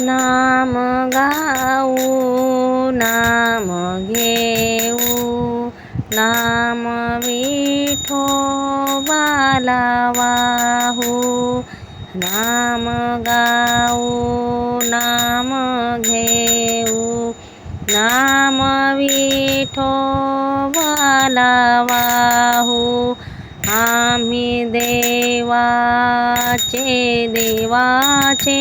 नाम गाऊ नाम घेऊ नाम विठोबाला वाहू नाम गाऊ नाम घेऊ नाम विठोबाला वाहू आम्ही देवाचे देवाचे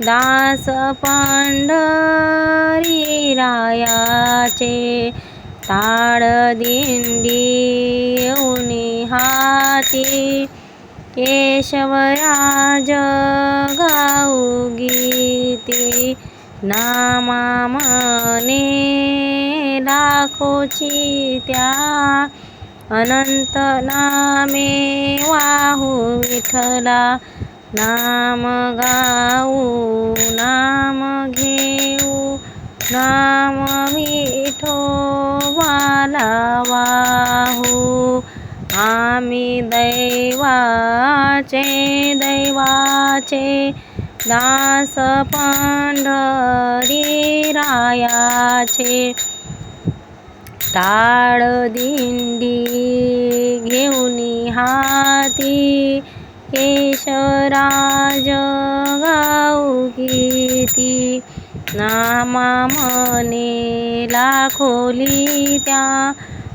दास पांढरी रायाचे ताळ दिंडी येऊनी हाती. केशवराज गाऊ गीती नामामने लाखोची त्या अनंत नामे वाहू विठला नाम गाऊ नाम घेऊ नाम विठोबाला वाहू आम्ही दैवाचे दैवाचे दास पंढरी रायाचे टाळ दिंडी घेऊन हाती केशराज गाऊ गीती नामामने लाखोली त्या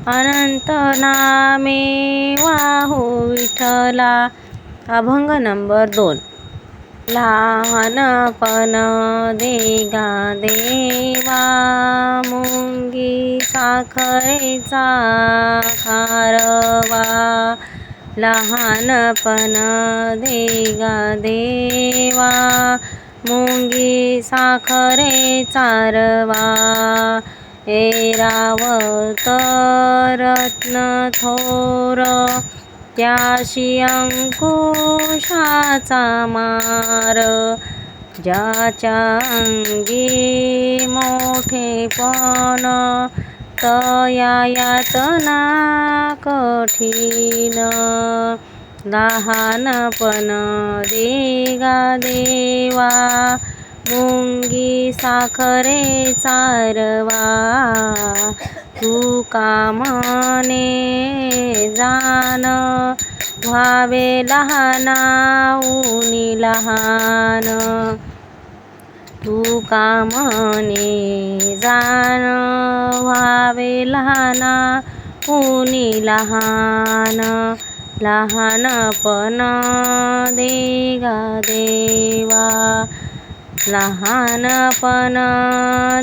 अनंत नामे वाहो विठला अभंग नंबर दोन. लहानपण देगा देवा मुंगी साखरेचा खारवा लहानपण देगा देवा मुंगी साखरे चारवा एरावत रत्न थोर त्याशी अंकुशाचा मार ज्याच्या अंगी मोठेपण तया यातना कठीण. लहानपण देगा देवा. मुंगी साखरे चारवा. तू कामने जान व्हावे लहानाऊनी लहान. तू कामने जाण व्हावे लहाना कोणी लहान लहानपण देगा देवा. लहानपण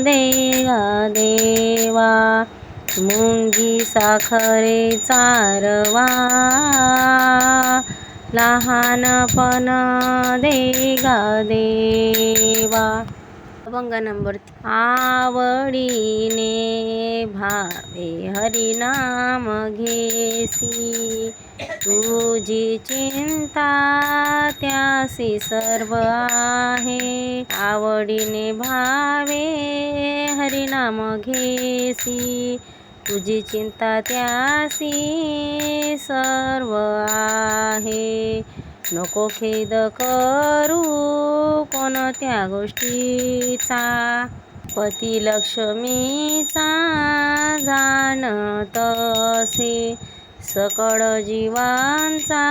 देगा देवा. मुंगी साखरे चारवा. लहानपण देगा देवा अभंग नंबर आवडीने भावे हरिनाम घेसी. तुझी चिंता त्यासी सर्व आहे. आवडीने भावे हरिनाम घेसी. तुझी चिंता त्यासी सर्व आहे. नको खेद करू कोणत्या गोष्टीचा. पती लक्ष्मीचा जाणत असे. सकळ जीवांचा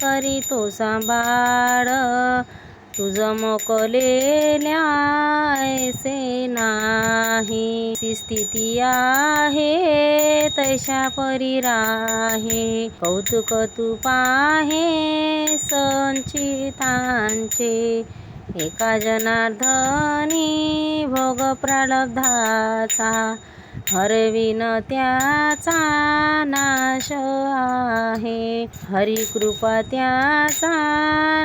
करीतो सांभाळ. तुझं मोकलेल्या ऐसे नाही. ती स्थिती आहे तशा परी राहे. कौतुक तू पाहे संचितांचे. एका जनार्दनी भोग प्रलब्धाचा हरविन त्याचा नाश आहे. हरिकृपा त्याचा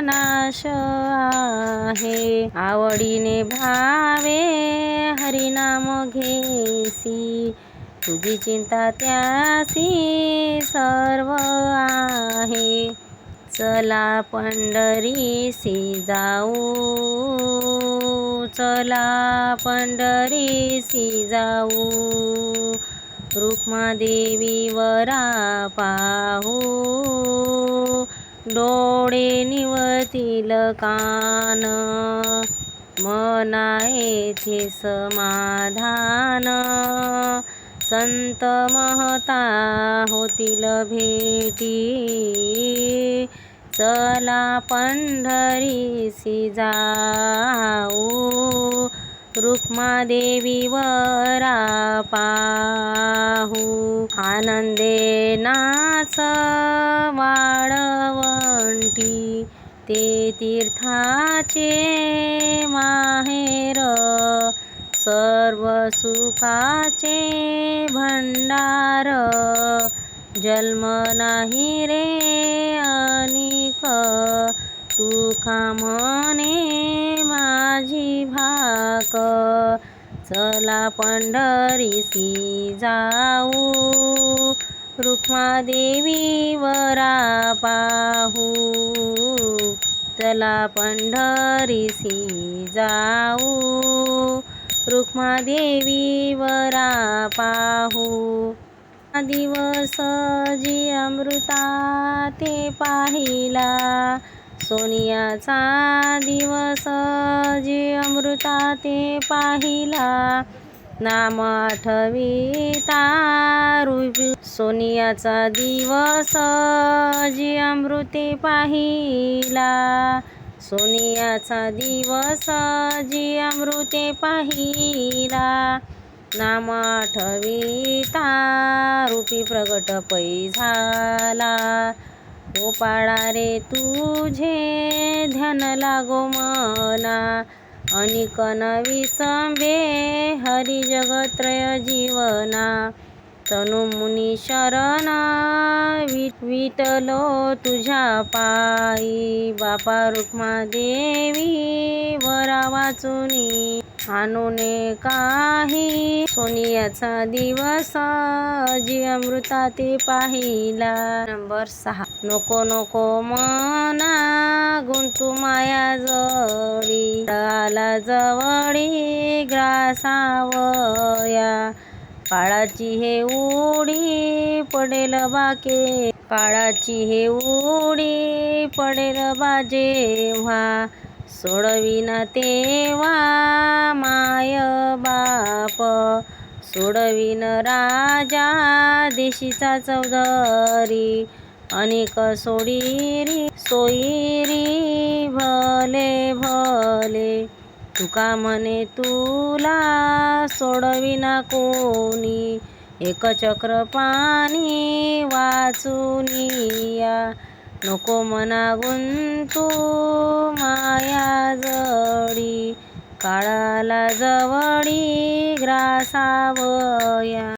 नाश आहे. आवडीने भावे हरिनाम घेसी तुझी चिंता त्यासी सर्व आहे. चला पंढरीसी जाऊ. चला पंढरीसी जाऊ. रुक्मादेवीवरा पाहू. डोळे निवतील कान. मना येथे समाधान. संत महता होतील भेटी. चला पंढरीसी जाऊ रुक्मादेवीवरा पाहू. आनंदे नाच वाळवंटी. ते तीर्थाचे माहेर. सर्व सुखाचे भंडार. जन्म नाही रे अनिक तू म्हणे माझी भाक. चला पंढरीसी जाऊ. रुक्मादेवी वरा पाहू. चला पंढरीसी जाऊ. रुक्मादेवी वरा पाहू. दिवस जी अमृता ते पाहिला. सोनियाचा दिवस जी अमृता ते पाहिला. नाम आठविता रुपी सोनियाचा दिवस जी अमृते पाहिला. सोनियाचा दिवस जी अमृते पाहिला. नाम आठविता रूपी प्रगट पै झाला. गोपाळा रे तुझे ध्यान लागो मना अनिक नवी संबे हरी जगत्रय जीवना. तनु मुनी शरण विटलो तुझ्या पायी. बापा रुक्मा देवी वरा वाचुनी. आणूने काही सोनियाचा दिवस जी अमृता ते पाहिला. नंबर सहा. नको नको मना गुंतू माया जवळी आला जवळी ग्रासावया. काळाची हे उडी पडेल बाके. काळाची हे उडी पडेल बाजेव्हा सोडविना तेव्हा माय बाप. सोडविन राजा देशीचा चौधरी. अनेक सोडीरी सोयीरी भले भले. तुका म्हणे तुला सोडविना कोणी? एक चक्र पाणी वाचुनिया नको मना गुंतू माया जडी काळाला जवळी ग्रासावया.